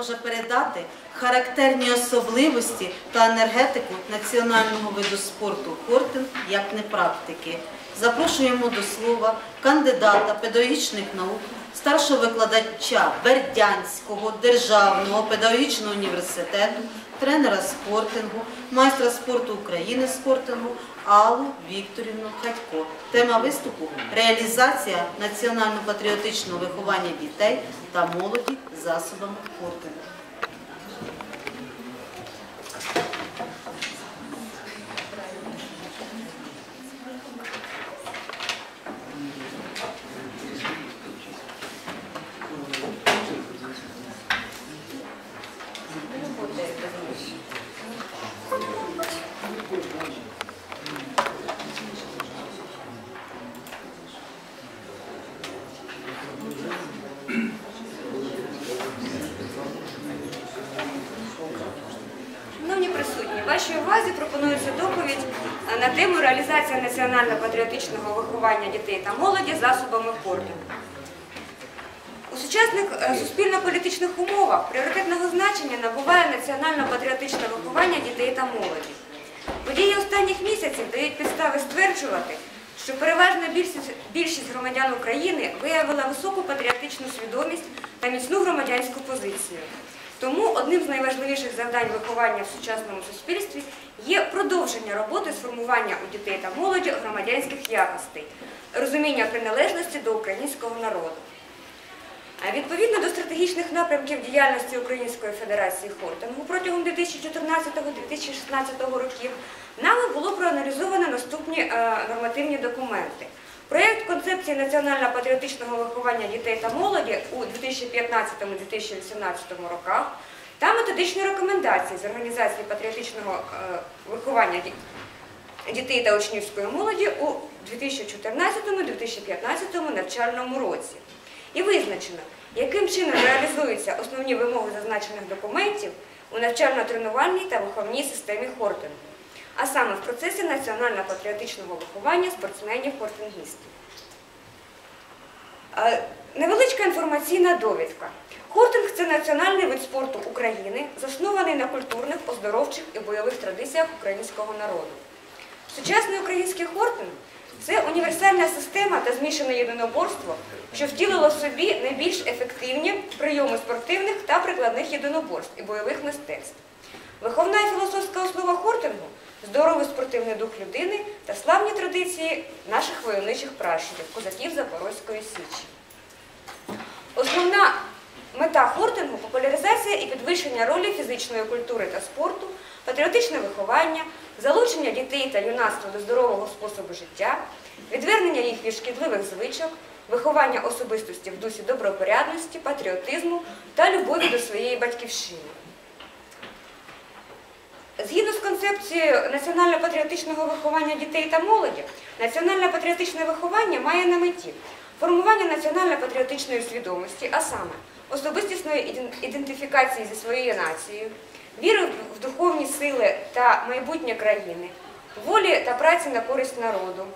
може передати характерні особливості та енергетику національного виду спорту хортинг як непрактики. Запрошуємо до слова кандидата педагогічних наук, старшого викладача Бердянського державного педагогічного університету, тренера спортингу, майстра спорту України спортингу Аллу Вікторівну Хатько. Тема виступу реалізація національно-патріотичного виховання дітей та молоді засобами спортингу. Пропонується доповідь е, на тему реалізація національно-патріотичного виховання дітей та молоді засобами спорту. У сучасних е, суспільно-політичних умовах пріоритетного значення набуває національно-патріотичне виховання дітей та молоді. Події останніх місяців дають підстави стверджувати, що переважна більшість, більшість громадян України виявила високу патріотичну свідомість та міцну громадянську позицію. Тому одним з найважливіших завдань виховання в сучасному суспільстві є продовження роботи з формування у дітей та молоді громадянських якостей, розуміння приналежності до українського народу. Відповідно до стратегічних напрямків діяльності Української Федерації хортингу протягом 2014-2016 років нами було проаналізовано наступні е, нормативні документи. Проєкт концепції національно-патріотичного виховання дітей та молоді у 2015-2018 роках та методичні рекомендації з організації патріотичного е, виховання дітей та учнівської молоді у 2014-2015 навчальному році. І визначено, яким чином реалізуються основні вимоги зазначених документів у навчально-тренувальній та виховній системі хортингу, а саме в процесі національно-патріотичного виховання спортсменів-хортингістів. Е, Невеличка інформаційна довідка. Хортинг це національний вид спорту України, заснований на культурних, оздоровчих і бойових традиціях українського народу. Сучасний український хортинг це універсальна система та змішане єдиноборство, що втілило в собі найбільш ефективні прийоми спортивних та прикладних єдиноборств і бойових мистецтв. Виховна і філософська основа хортингу здоровий спортивний дух людини та славні традиції наших войовничих пращурів, козаків Запорозької Січі. Основна мета хортингу популяризація і підвищення ролі фізичної культури та спорту, патріотичне виховання, залучення дітей та юнацтва до здорового способу життя, відвернення їх від шкідливих звичок, виховання особистості в дусі добропорядності, патріотизму та любові до своєї батьківщини. Згідно національно-патріотичного виховання дітей та молоді, національно-патріотичне виховання має на меті формування національно-патріотичної свідомості, а саме особистісної ідентифікації зі своєю нацією, віри в духовні сили та майбутнє країни, волі та праці на користь народу,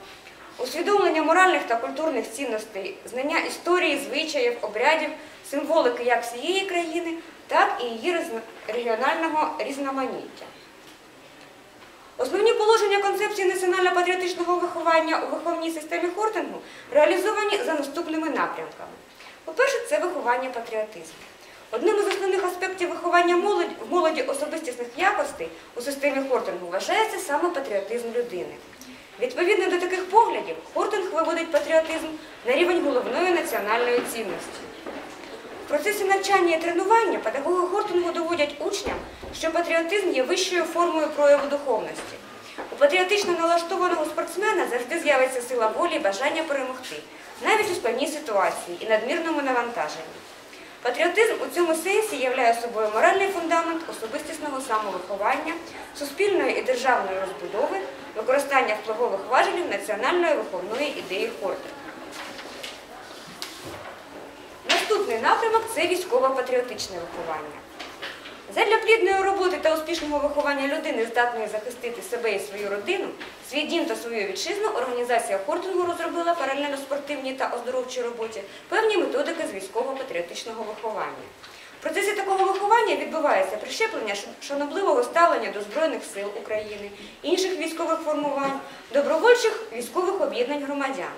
усвідомлення моральних та культурних цінностей, знання історії, звичаїв, обрядів, символики як всієї країни, так і її регіонального різноманіття. Основні положення концепції національно-патріотичного виховання у виховній системі хортингу реалізовані за наступними напрямками. По-перше, це виховання патріотизму. Одним із основних аспектів виховання молоді, в молоді особистісних якостей у системі хортингу вважається саме патріотизм людини. Відповідно до таких поглядів, хортинг виводить патріотизм на рівень головної національної цінності. Процесі навчання і тренування педагоги хортингу доводять учням, що патріотизм є вищою формою прояву духовності. У патріотично налаштованого спортсмена завжди з'явиться сила волі і бажання перемогти, навіть у складній ситуації і надмірному навантаженні. Патріотизм у цьому сенсі являє собою моральний фундамент особистісного самовиховання, суспільної і державної розбудови, використання впливових важелів національної виховної ідеї хортингу. Наступний напрямок це військово-патріотичне виховання. Задля плідної роботи та успішного виховання людини, здатної захистити себе і свою родину, свій дім та свою вітчизну, організація Хортингу розробила паралельно спортивній та оздоровчій роботі певні методики з військово-патріотичного виховання. В процесі такого виховання відбувається прищеплення шанобливого ставлення до Збройних сил України, інших військових формувань, добровольчих військових об'єднань громадян.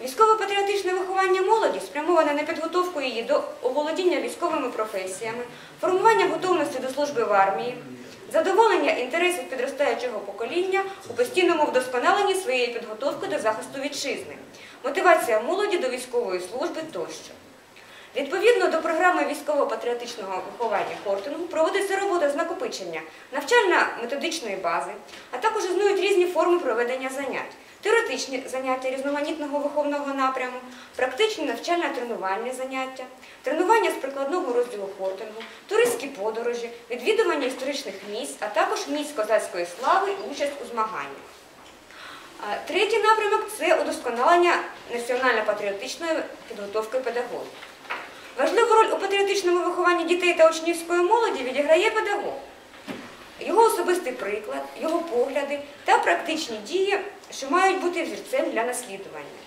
Військово-патріотичне виховання молоді спрямоване на підготовку її до оволодіння військовими професіями, формування готовності до служби в армії, задоволення інтересів підростаючого покоління у постійному вдосконаленні своєї підготовки до захисту вітчизни, мотивація молоді до військової служби тощо. Відповідно до програми військово-патріотичного виховання Хортингу проводиться робота з накопичення навчально-методичної бази, а також існують різні форми проведення занять. Теоретичні заняття різноманітного виховного напряму, практичні навчально-тренувальні заняття, тренування з прикладного розділу хортингу, туристські подорожі, відвідування історичних місць, а також місць козацької слави і участь у змаганнях. Третій напрямок це удосконалення національно-патріотичної підготовки педагогів. Важливу роль у патріотичному вихованні дітей та учнівської молоді відіграє педагог. Його особистий приклад, його погляди та практичні дії, що мають бути взірцем для наслідування.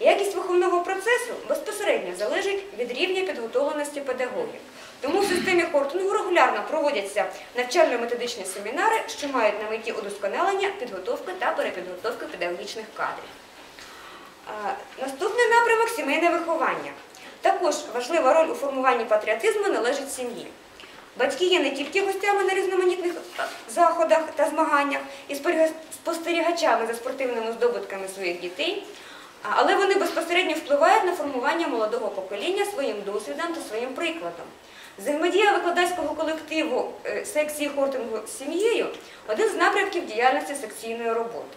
Якість виховного процесу безпосередньо залежить від рівня підготовленості педагогів. Тому в системі Хортингу регулярно проводяться навчально-методичні семінари, що мають на меті удосконалення підготовки та перепідготовки педагогічних кадрів. Наступний напрямок сімейне виховання. Також важлива роль у формуванні патріотизму належить сім'ї. Батьки є не тільки гостями на різноманітних заходах та змаганнях і спостерігачами за спортивними здобутками своїх дітей, але вони безпосередньо впливають на формування молодого покоління своїм досвідом та своїм прикладом. Взаємодія викладацького колективу е, секції хортингу з сім'єю один з напрямків діяльності секційної роботи.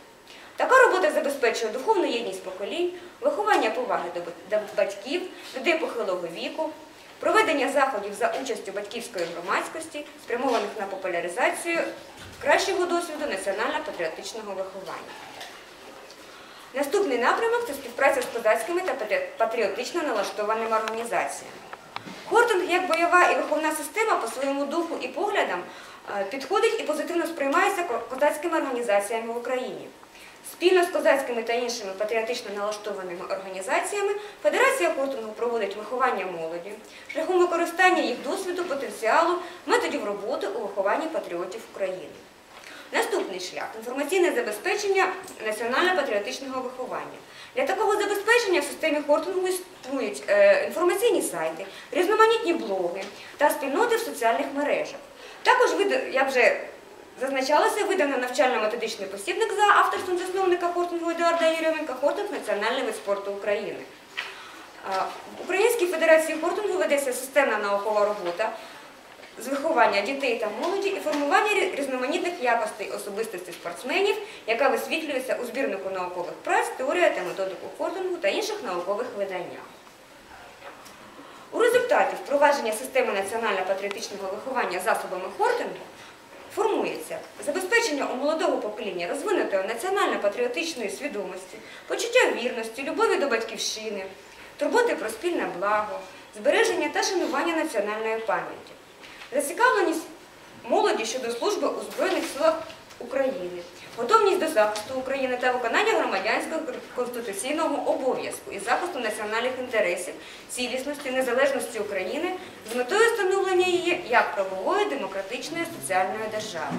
Така робота забезпечує духовну єдність поколінь, виховання поваги до батьків, людей похилого віку, проведення заходів за участю батьківської громадськості, спрямованих на популяризацію кращого досвіду національно-патріотичного виховання. Наступний напрямок це співпраця з козацькими та патріотично налаштованими організаціями. Хортинг як бойова і виховна система по своєму духу і поглядам е, підходить і позитивно сприймається козацькими організаціями в Україні. Спільно з козацькими та іншими патріотично налаштованими організаціями Федерація Хортингу проводить виховання молоді шляхом використання їх досвіду, потенціалу, методів роботи у вихованні патріотів України. Наступний шлях інформаційне забезпечення національно-патріотичного виховання. Для такого забезпечення в системі хортингу існують е, інформаційні сайти, різноманітні блоги та спільноти в соціальних мережах. Також я вже зазначалося, видано навчально-методичний посібник за авторством засновника хортингу Едуарда Єрьоменка «Хортинг Національний спорту України». В Українській Федерації хортингу ведеться системна наукова робота з виховання дітей та молоді і формування різноманітних якостей особистості спортсменів, яка висвітлюється у збірнику наукових праць, теорія та методику хортингу та інших наукових виданнях. У результаті впровадження системи національно-патріотичного виховання засобами хортингу формується забезпечення у молодого покоління розвинутої національно-патріотичної свідомості, почуття вірності, любові до батьківщини, турботи про спільне благо, збереження та шанування національної пам'яті, зацікавленість молоді щодо служби у Збройних силах України, готовність до захисту України та виконання громадянського конституційного обов'язку із захисту національних інтересів, цілісності, незалежності України з метою встановлення її як правової, демократичної, соціальної держави.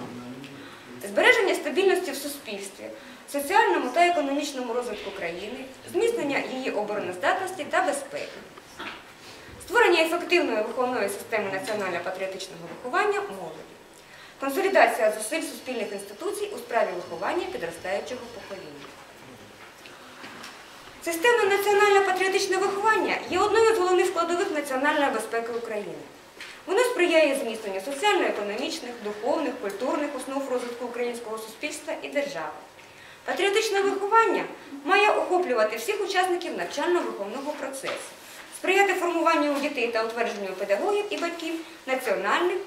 Збереження стабільності в суспільстві, соціальному та економічному розвитку країни, зміцнення її обороноздатності та безпеки. Створення ефективної виховної системи національно-патріотичного виховання молоді. Консолідація зусиль суспільних інституцій у справі виховання підростаючого покоління. Система національно-патріотичного виховання є одною з головних складових національної безпеки України. Воно сприяє зміцненню соціально-економічних, духовних, культурних основ розвитку українського суспільства і держави. Патріотичне виховання має охоплювати всіх учасників навчально-виховного процесу, сприяти формуванню у дітей та утвердженню педагогів і батьків національних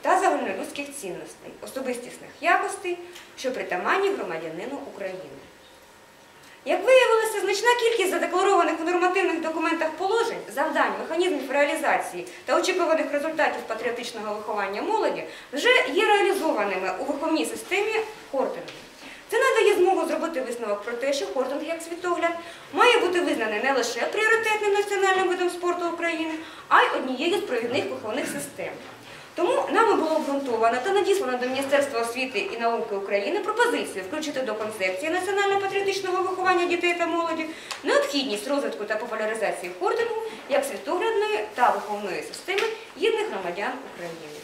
та загальнолюдських цінностей, особистісних якостей, що притаманні громадянину України. Як виявилося, значна кількість задекларованих у нормативних документах положень, завдань, механізмів реалізації та очікуваних результатів патріотичного виховання молоді вже є реалізованими у виховній системі хортингу. Це надає змогу зробити висновок про те, що хортинг як світогляд має бути визнаний не лише пріоритетним національним видом спорту України, а й однією з провідних виховних систем. Тому нами було обґрунтовано та надіслано до Міністерства освіти і науки України пропозицію включити до концепції національно-патріотичного виховання дітей та молоді необхідність розвитку та популяризації хортингу як світоглядної та виховної системи єдних громадян України.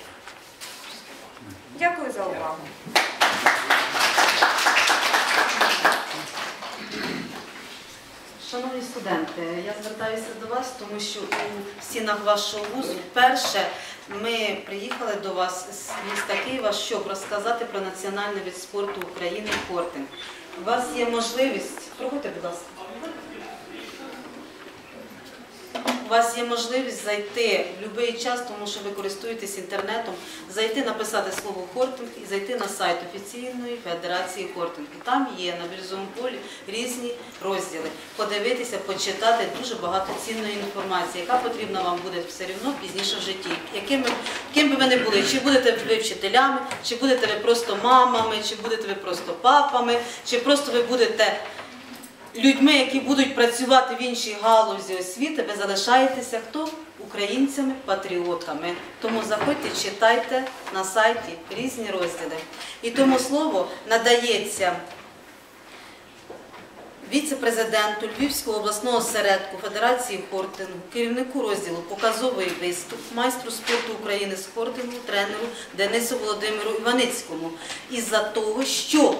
Дякую за увагу. Шановні студенти, я звертаюся до вас, тому що у стінах вашого вузу вперше ми приїхали до вас з міста Києва, щоб розказати про національний вид спорту України хортинг. У вас є можливість, проходьте, будь ласка. У вас є можливість зайти в будь-який час, тому що ви користуєтесь інтернетом, зайти, написати слово хортинг і зайти на сайт офіційної федерації хортинг. Там є на бірзовому полі різні розділи. Подивитися, почитати дуже багато цінної інформації, яка потрібна вам буде все одно пізніше в житті. Яким, ким би ви не були, чи будете ви вчителями, чи будете ви просто мамами, чи будете ви просто папами, чи просто ви будете людьми, які будуть працювати в іншій галузі освіти, ви залишаєтеся хто? Українцями, патріотами. Тому заходьте, читайте на сайті різні розділи. І тому слово надається віце-президенту Львівського обласного осередку Федерації хортингу, керівнику розділу Показовий виступ, майстру спорту України з хортингу, тренеру Денису Володимиру Іваницькому. Із-за того, що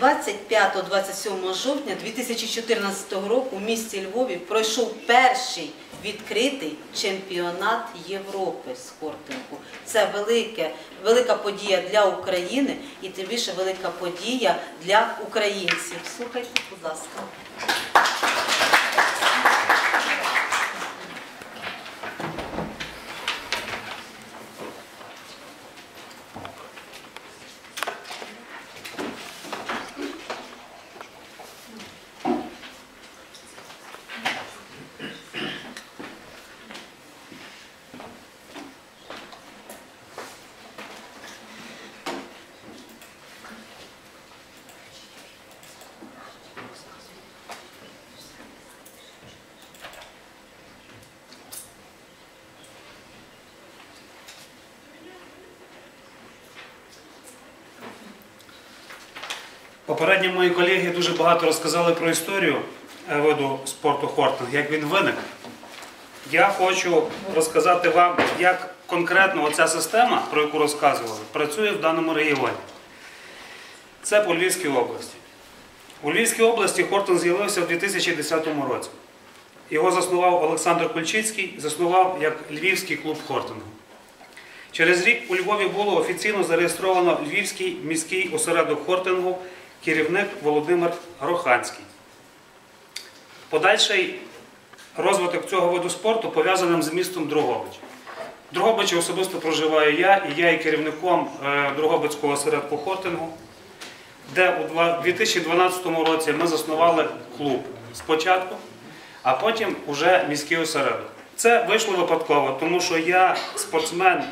25-27 жовтня 2014 року у місті Львові пройшов перший відкритий чемпіонат Європи з кортингу. Це велике, велика подія для України і тим більше велика подія для українців. Слухайте, будь ласка. Попередні мої колеги дуже багато розказали про історію е, виду спорту хортинг, як він виник. Я хочу розказати вам, як конкретно оця система, про яку розказували, працює в даному регіоні. Це по Львівській області. У Львівській області хортинг з'явився в 2010 році. Його заснував Олександр Кульчицький, заснував як Львівський клуб хортингу. Через рік у Львові було офіційно зареєстровано Львівський міський осередок хортингу, керівник Володимир Роханський. Подальший розвиток цього виду спорту пов'язаним з містом Дрогобич. В Дрогобичі особисто проживаю я, і я є керівником е, Дрогобицького осередку хортингу, де у 2012 році ми заснували клуб спочатку, а потім уже міський осередок. Це вийшло випадково, тому що я спортсмен,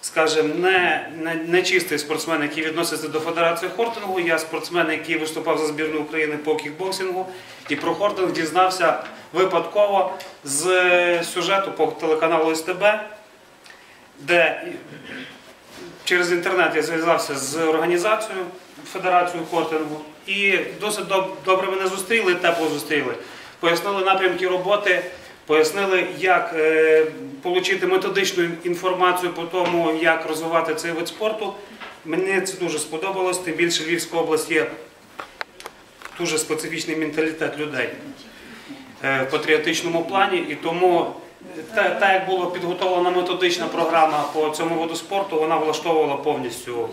скажімо, не, не, не чистий спортсмен, який відноситься до Федерації хортингу. Я спортсмен, який виступав за збірну України по кікбоксингу. І про хортинг дізнався випадково з сюжету по телеканалу СТБ, де через інтернет я зв'язався з організацією Федерацією хортингу і досить доб- добре мене зустріли, тепло зустріли. Пояснили напрямки роботи, пояснили, як е, отримати методичну інформацію по тому, як розвивати цей вид спорту. Мені це дуже сподобалось, тим більше Львівська область є дуже специфічний менталітет людей е, в патріотичному плані, і тому та, та як була підготовлена методична програма по цьому виду спорту, вона влаштовувала повністю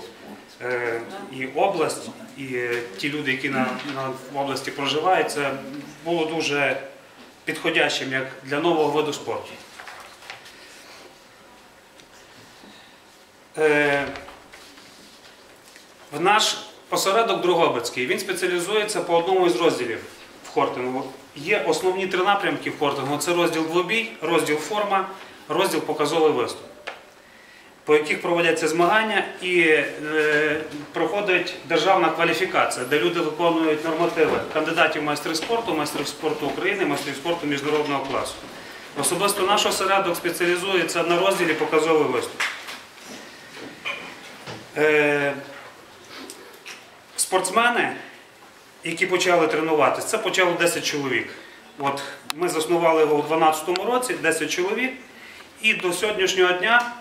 е, і область, і е, ті люди, які на, на в області проживають, це було дуже підходящим як для нового виду спорту. Е, в наш осередок Другобицький він спеціалізується по одному із розділів в хортингу. Є основні три напрямки в хортингу: це розділ двобій, розділ форма, розділ показовий виступ, по яких проводяться змагання і е, проходить державна кваліфікація, де люди виконують нормативи кандидатів в майстри спорту, майстрів спорту України, майстрів спорту міжнародного класу. Особисто наш осередок спеціалізується на розділі показовий виступ. Е, спортсмени, які почали тренуватися, це почало 10 чоловік. От ми заснували його у 2012 році, 10 чоловік, і до сьогоднішнього дня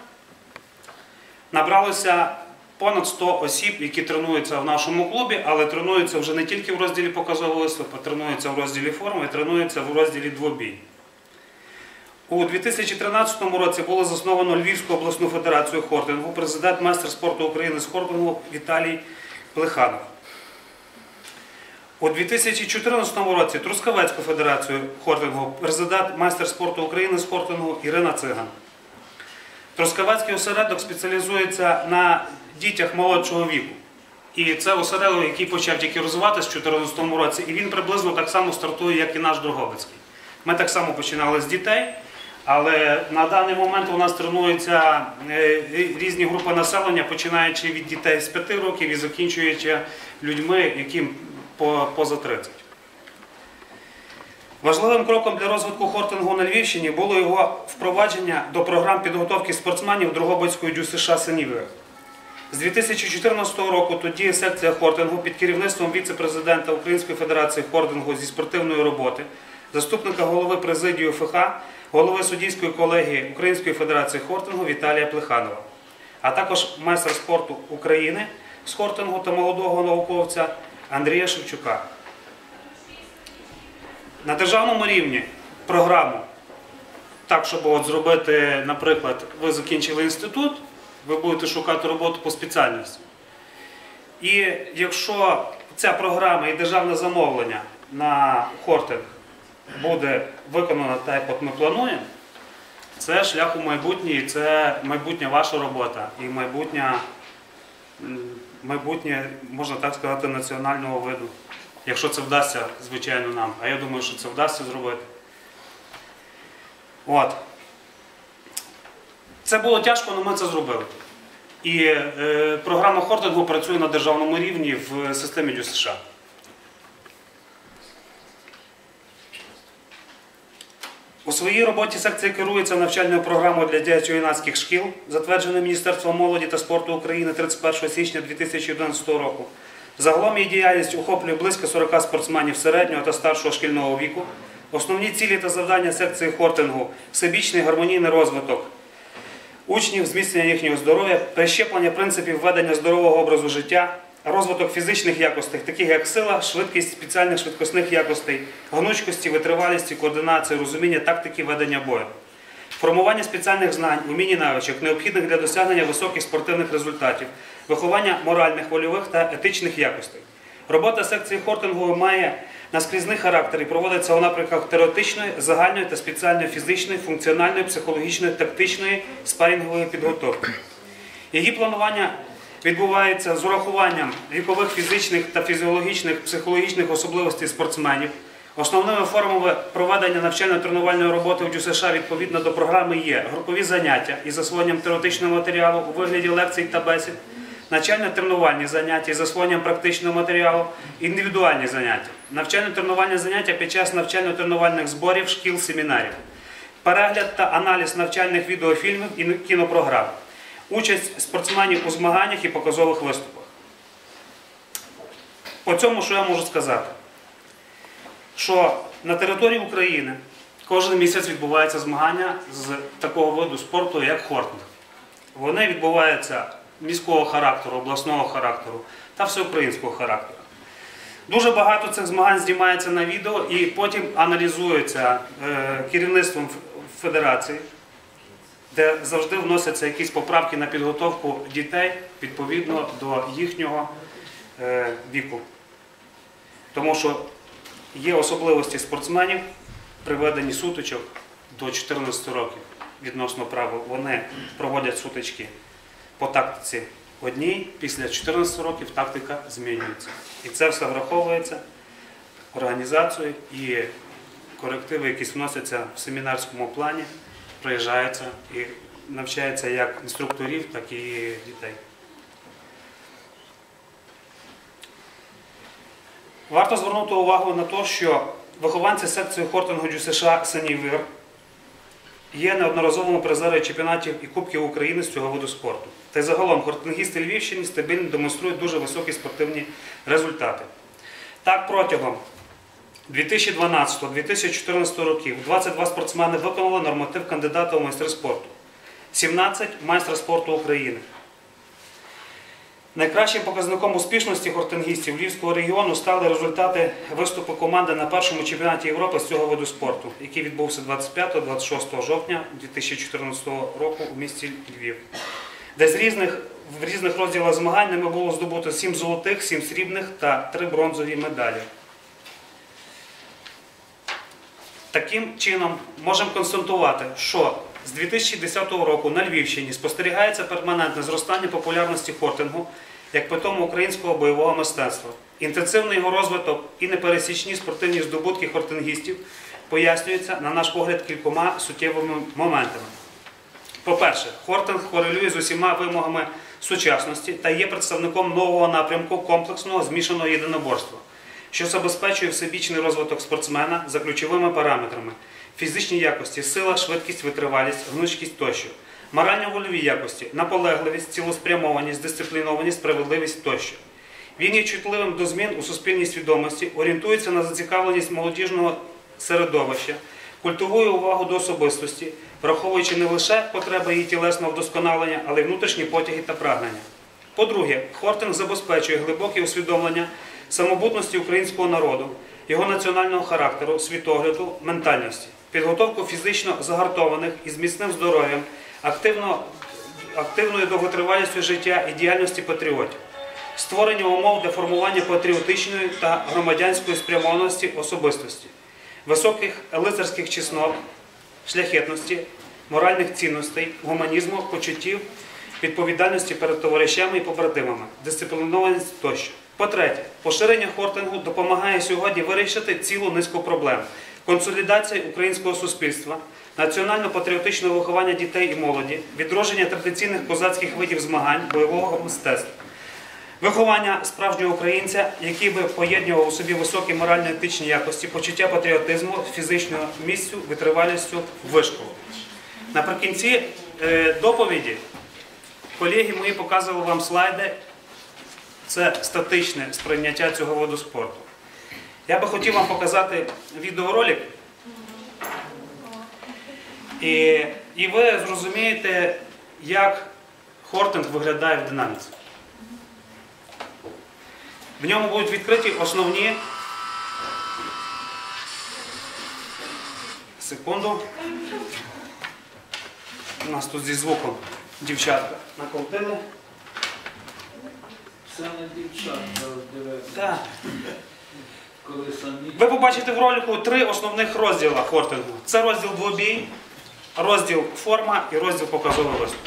набралося понад 100 осіб, які тренуються в нашому клубі, але тренуються вже не тільки в розділі показового виступу, тренуються в розділі форми, тренуються в розділі двобій. У 2013 році було засновано Львівську обласну федерацію хортингу, президент майстер спорту України з хортингу Віталій Плеханов. У 2014 році Трускавецьку федерацію хортингу, президент майстер спорту України з хортингу Ірина Циган. Трускавецький осередок спеціалізується на дітях молодшого віку. І це осередок, який почав тільки розвиватися в 2014 році, і він приблизно так само стартує, як і наш Дрогобицький. Ми так само починали з дітей, але на даний момент у нас тренуються е, різні групи населення, починаючи від дітей з 5 років і закінчуючи людьми, яким поза 30. Важливим кроком для розвитку хортингу на Львівщині було його впровадження до програм підготовки спортсменів Дрогобицької ДЮСШ Синіве. З 2014 року тоді секція хортингу під керівництвом віце-президента Української федерації хортингу зі спортивної роботи, заступника голови президії ФХ, голови суддівської колегії Української федерації хортингу Віталія Плеханова, а також майстер спорту України з хортингу та молодого науковця Андрія Шевчука. На державному рівні програму, так, щоб от зробити, наприклад, ви закінчили інститут, ви будете шукати роботу по спеціальності. І якщо ця програма і державне замовлення на хортинг буде виконано так, як ми плануємо, це шлях у майбутнє, це майбутня ваша робота і майбутнє, можна так сказати, національного виду. Якщо це вдасться, звичайно, нам. А я думаю, що це вдасться зробити. От. Це було тяжко, але ми це зробили. І е, програма хортингу працює на державному рівні в системі ДЮСШ. У своїй роботі секція керується навчальною програмою для дитячо-юнацьких шкіл, затвердженою Міністерством молоді та спорту України 31 січня 2011 року. Загалом її діяльність охоплює близько 40 спортсменів середнього та старшого шкільного віку. Основні цілі та завдання секції хортингу всебічний гармонійний розвиток учнів, зміцнення їхнього здоров'я, прищеплення принципів ведення здорового образу життя, розвиток фізичних якостей, таких як сила, швидкість спеціальних швидкісних якостей, гнучкості, витривалісті, координації, розуміння тактики ведення бою. Формування спеціальних знань, умінь і навичок, необхідних для досягнення високих спортивних результатів, виховання моральних, вольових та етичних якостей. Робота секції хортингу має наскрізний характер і проводиться у напрямках теоретичної, загальної та спеціальної фізичної, функціональної, психологічної, тактичної, спарінгової підготовки. Її планування відбувається з урахуванням вікових фізичних та фізіологічних психологічних особливостей спортсменів. Основними формами проведення навчально-тренувальної роботи в ДЮСШ відповідно до програми є групові заняття із засвоєнням теоретичного матеріалу у вигляді лекцій та бесід, навчально-тренувальні заняття із засвоєнням практичного матеріалу, індивідуальні заняття, навчально-тренувальні заняття під час навчально-тренувальних зборів, шкіл, семінарів, перегляд та аналіз навчальних відеофільмів і кінопрограм, участь спортсменів у змаганнях і показових виступах. По цьому, що я можу сказати? Що на території України кожен місяць відбуваються змагання з такого виду спорту, як хортинг. Вони відбуваються міського характеру, обласного характеру та всеукраїнського характеру. Дуже багато цих змагань знімається на відео і потім аналізується е, керівництвом федерації, де завжди вносяться якісь поправки на підготовку дітей відповідно до їхнього е, віку. Тому що є особливості спортсменів при веденні сутичок до 14 років відносно правил. Вони проводять сутички по тактиці одній, після 14 років тактика змінюється. І це все враховується організацією і корективи, які вносяться в семінарському плані, приїжджаються і навчаються як інструкторів, так і дітей. Варто звернути увагу на те, що вихованці секції хортингу ДЮСШ Синій Вир є неодноразовими призерами чемпіонатів і Кубків України з цього виду спорту. Та й загалом хортингісти Львівщини стабільно демонструють дуже високі спортивні результати. Так, протягом 2012-2014 років 22 спортсмени виконали норматив кандидата у майстри спорту, 17 майстра спорту України. Найкращим показником успішності хортингістів Львівського регіону стали результати виступу команди на першому чемпіонаті Європи з цього виду спорту, який відбувся 25-26 жовтня 2014 року у місті Львів, де з різних, в різних розділах змагань ними було здобуто 7 золотих, 7 срібних та 3 бронзові медалі. Таким чином можемо констатувати, що з 2010 року на Львівщині спостерігається перманентне зростання популярності хортингу як питому українського бойового мистецтва. Інтенсивний його розвиток і непересічні спортивні здобутки хортингістів пояснюються, на наш погляд, кількома суттєвими моментами. По-перше, хортинг корелює з усіма вимогами сучасності та є представником нового напрямку комплексного змішаного єдиноборства, що забезпечує всебічний розвиток спортсмена за ключовими параметрами фізичні якості, сила, швидкість, витривалість, гнучкість тощо, морально-вольові якості, наполегливість, цілеспрямованість, дисциплінованість, справедливість тощо. Він є чутливим до змін у суспільній свідомості, орієнтується на зацікавленість молодіжного середовища, культивує увагу до особистості, враховуючи не лише потреби її тілесного вдосконалення, але й внутрішні потяги та прагнення. По-друге, Хортинг забезпечує глибоке усвідомлення самобутності українського народу, його національного характеру, світогляду, ментальності, підготовку фізично загартованих і з міцним здоров'ям, активно, активною довготривалістю життя і діяльності патріотів, створення умов для формування патріотичної та громадянської спрямованості особистості, високих лицарських чеснот, шляхетності, моральних цінностей, гуманізму, почуттів, відповідальності перед товаришами і побратимами, дисциплінованість тощо. По-третє, поширення хортингу допомагає сьогодні вирішити цілу низку проблем. Консолідація українського суспільства, національно-патріотичне виховання дітей і молоді, відродження традиційних козацьких видів змагань, бойового мистецтва, виховання справжнього українця, який би поєднував у собі високі морально-етичні якості, почуття патріотизму, фізичного місцю, витривалістю, вишколу. Наприкінці е, доповіді колеги мої показували вам слайди. Це статичне сприйняття цього виду спорту. Я би хотів вам показати відеоролик. І, і ви зрозумієте, як хортинг виглядає в динаміці. В ньому будуть відкриті основні. Секунду. У нас тут зі звуком дівчатка накрутили. Це не дівчат роздивився, коли самі. Ви побачите в ролику три основних розділа хортингу. Це розділ двобій, розділ форма і розділ показовий виступ.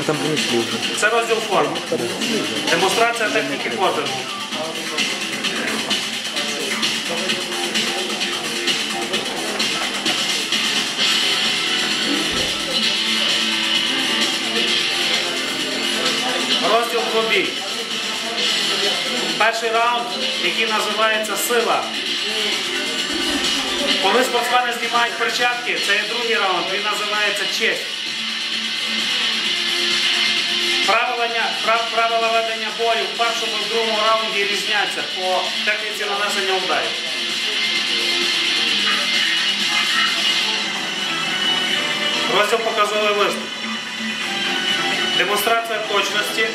А там принесли вже. Це розділ форма. Демонстрація техніки хортингу. Розділ двобій. Перший раунд, який називається сила. Коли спортсмени знімають перчатки, це є другий раунд, він називається честь. Правила, ведення бою в першому і другому раунді різняться по техніці нанесення ударів. Розділ показовий виступ. Демонстрація точності,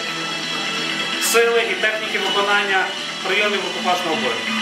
сили і техніки виконання прийомів рукопашного бою.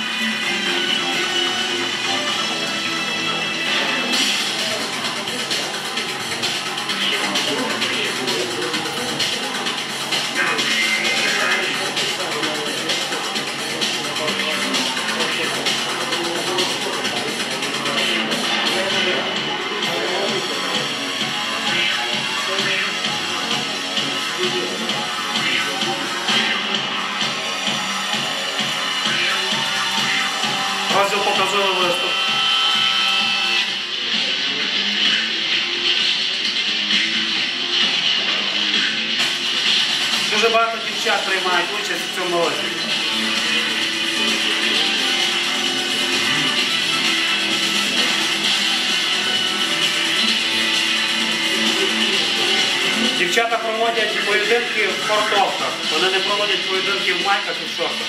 Дівчата проводять поєдинки в фортовках, Вони не проводять поєдинки в майках і в шортах.